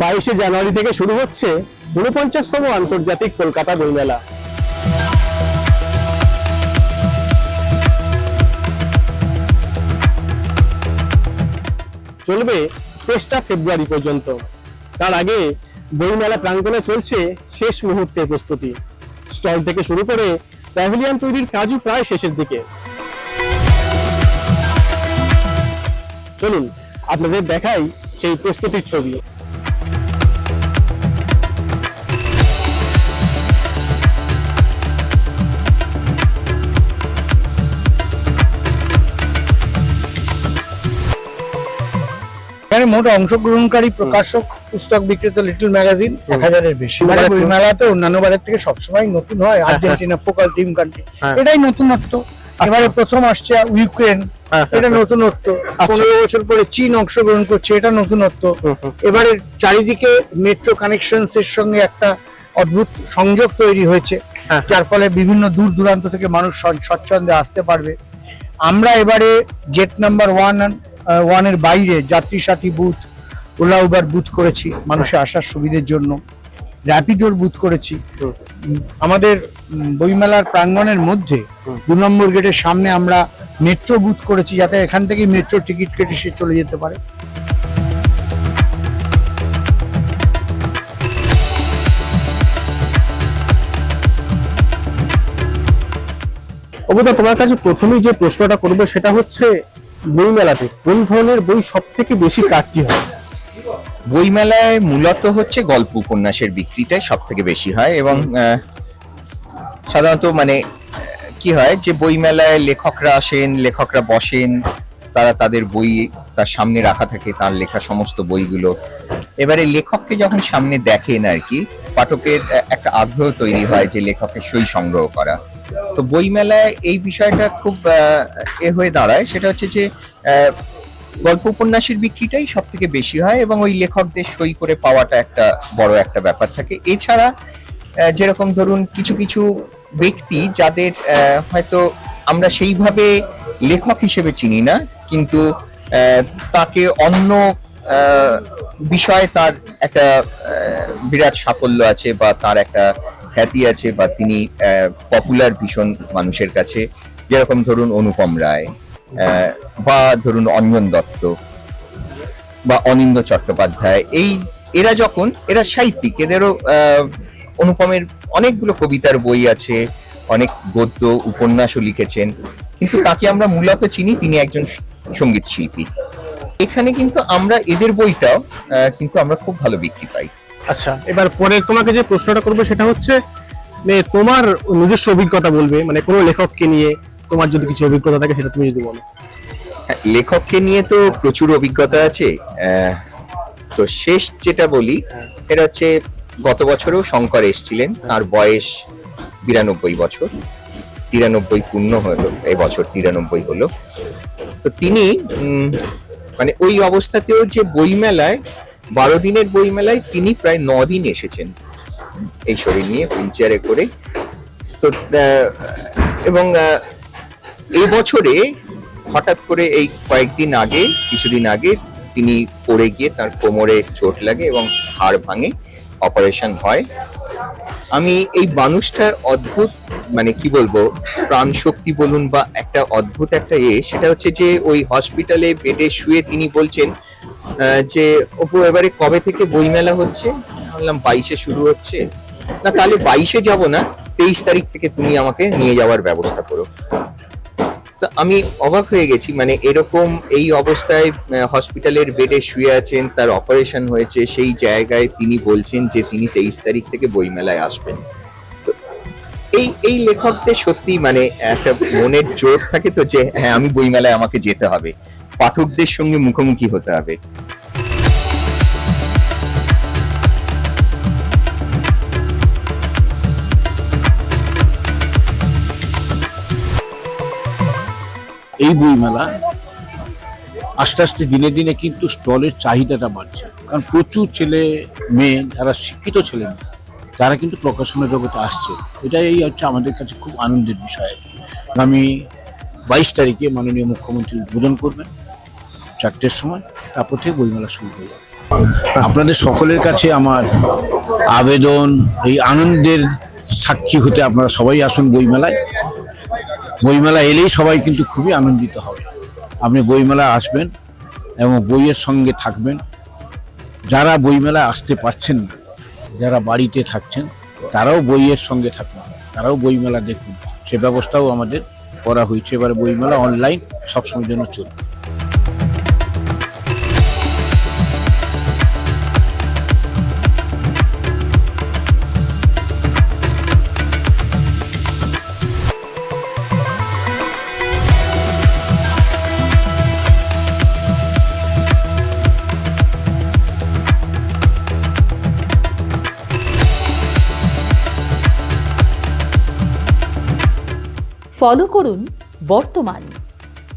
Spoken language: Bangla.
বাইশে জানুয়ারি থেকে শুরু হচ্ছে ঊনপঞ্চাশতম আন্তর্জাতিক কলকাতা বইমেলা। চলবে তেসরা ফেব্রুয়ারি পর্যন্ত। তার আগে বইমেলা প্রাঙ্গণে চলছে শেষ মুহূর্তের প্রস্তুতি। স্টল থেকে শুরু করে প্যাভিলিয়ন তৈরির কাজও প্রায় শেষের দিকে। চলুন, আপনাদের দেখাই সেই প্রস্তুতির ছবি। এখানে মোট অংশগ্রহণকারী প্রকাশক পুস্তক বিক্রেতা লিটল ম্যাগাজিন এক হাজারের বেশি। মানে বই মেলাতে অন্যান্য বারের থেকে সবসময় নতুন হয়। Argentina focal theme country. হ্যাঁ। এটাই নতুনত্ব। এবারে প্রথম আসছে ইউক্রেন। হ্যাঁ, এটা নতুনত্ব। পনেরো বছর পরে চীন অংশগ্রহণ করছে এটা নতুনত্ব। এবারে চারিদিকে মেট্রো কানেকশনস এর সঙ্গে একটা অদ্ভুত সংযোগ তৈরি হয়েছে। হ্যাঁ। যার ফলে বিভিন্ন দূর দূরান্ত থেকে মানুষ স্বচ্ছন্দে আসতে পারবে। আমরা এবারে গেট নাম্বার ওয়ান ওয়ানের বাইরে যাত্রী সাথী বুথ ওলা উবার বুথ করেছি মানুষের আসার সুবিধের জন্য। র্যাপিডোর বুথ করেছি। আমাদের বইমেলার প্রাঙ্গণের মধ্যে দু নম্বর গেটের সামনে আমরা মেট্রো বুথ করেছি যাতে এখান থেকেই মেট্রো টিকিট কেটে সে চলে যেতে পারে। অবদা তোমার কাছে প্রথমেই যে প্রশ্নটা করবে সেটা হচ্ছে বই মেলাতে। কোন ধরনের বই সব থেকে বেশি কাটতি হয়? বইমেলায় মূলত হচ্ছে গল্প উপন্যাসের বিক্রিটাই সব থেকে বেশি হয় এবং সাধারণত মানে কি হয় যে বইমেলায় লেখকরা আসেন লেখকরা বসেন তারা তাদের বই তার সামনে রাখা থাকে তার লেখা সমস্ত বইগুলো। এবারে লেখককে যখন সামনে দেখেন আর কি পাঠকের একটা আগ্রহ তৈরি হয় যে লেখকের সই সংগ্রহ করা। তো বইমেলায় এই বিষয়টা খুব এ হয়ে দাঁড়ায়। সেটা হচ্ছে যে গল্প উপন্যাসের বিক্রিটাই সব থেকে বেশি হয় এবং ওই লেখকদের সই করে পাওয়াটা একটা বড় একটা ব্যাপার থাকে। এছাড়া যেরকম ধরুন কিছু কিছু ব্যক্তি যাদের হয়তো আমরা সেইভাবে লেখক হিসেবে চিনি না, কিন্তু তাকে অন্য বিষয়ে তার একটা বিরাট সাফল্য আছে বা তার একটা খ্যাতি আছে বা তিনি পপুলার ভীষণ মানুষের কাছে, যেরকম ধরুন অনুপম রায় বা ধরুন অঞ্জন দত্ত বা অনিন্দ চট্টোপাধ্যায়, এই এরা যখন, এরা সাহিত্যিক, এদেরও অনুপমের অনেকগুলো কবিতার বই আছে, অনেক গদ্য, উপন্যাসও লিখেছেন, কিন্তু তাকে আমরা মূলত চিনি তিনি একজন সংগীত শিল্পী। এখানে কিন্তু আমরা, এদের বইটাও কিন্তু আমরা খুব ভালো বিক্রি পাই। আচ্ছা। এবার পরে তোমাকে যে প্রশ্নটা করব সেটা হচ্ছে মানে তোমার নিজস্ব অভিজ্ঞতা বলবে মানে কোনো লেখককে নিয়ে তোমার যদি কিছু অভিজ্ঞতা থাকে সেটা তুমি যদি বলো। হ্যাঁ, লেখককে নিয়ে তো প্রচুর অভিজ্ঞতা আছে। আহ, তো শেষ যেটা বলি এটা হচ্ছে গত বছরও শঙ্কর এসেছিলেন তার বয়স বিরানব্বই বছর। তিরানব্বই পূর্ণ হলো এই বছর তিরানব্বই হলো। তো তিনি উম, মানে ওই অবস্থাতেও যে বইমেলায় বারো দিনের বইমেলায় তিনি প্রায় ন দিন এসেছেন এই শরীর নিয়ে হুইল চেয়ারে করে। তো এবং এই বছরে হঠাৎ করে এই কয়েকদিন আগে, কিছুদিন আগে তিনি পড়ে গিয়ে তার কোমরে চোট লাগে এবং হাড় ভাঙে, অপারেশন হয়। আমি এই মানুষটার অদ্ভুত মানে কি বলব প্রাণ শক্তি বলুন বা একটা অদ্ভুত একটা এ, সেটা হচ্ছে যে ওই হসপিটালে বেডে শুয়ে তিনি বলছেন যে ওপো এবারে কবে থেকে বইমেলা হচ্ছে? বললাম বাইশে শুরু হচ্ছে। না, তাহলে বাইশে যাব না, তেইশ তারিখ থেকে তুমি আমাকে নিয়ে যাওয়ার ব্যবস্থা করো। তো আমি অবাক হয়ে গেছি মানে এরকম এই অবস্থায় হসপিটালের বেডে শুয়ে আছেন, তার অপারেশন হয়েছে, সেই জায়গায় তিনি বলছেন যে তিনি তেইশ তারিখ থেকে বইমেলায় আসবেন। এই এই লেখকদের সত্যি মানে একটা মনের জোর থাকে তো যে হ্যাঁ আমি বইমেলায় আমাকে যেতে হবে। পাঠকদের সঙ্গে মুখোমুখি হতে হবে। এই বইমেলা আস্তে আস্তে দিনে দিনে কিন্তু স্টলের চাহিদাটা বাড়ছে। কারণ প্রচুর ছেলে মেয়ে, যারা শিক্ষিত ছেলে মেয়ে, তারা কিন্তু প্রকাশনা জগতে আসছে। এটাই হচ্ছে আমাদের কাছে খুব আনন্দের বিষয়। আগামী বাইশ তারিখে মাননীয় মুখ্যমন্ত্রী উদ্বোধন করবেন। চারটের সময়, তারপর থেকে বইমেলা শুরু হয়ে যাবে আপনাদের সকলের কাছে আমার আবেদন, এই আনন্দের সাক্ষী হতে আপনারা সবাই আসুন বইমেলায়। বইমেলা এলেই সবাই কিন্তু খুবই আনন্দিত হবে। আপনি বইমেলা আসবেন এবং বইয়ের সঙ্গে থাকবেন। যারা বইমেলায় আসতে পারছেন না, যারা বাড়িতে থাকছেন, তারাও বইয়ের সঙ্গে থাকুন, তারাও বইমেলা দেখুন। সে ব্যবস্থাও আমাদের করা হয়েছে। এবারে বইমেলা অনলাইন সবসময় জন্য চলবে। ফলো করুন বর্তমান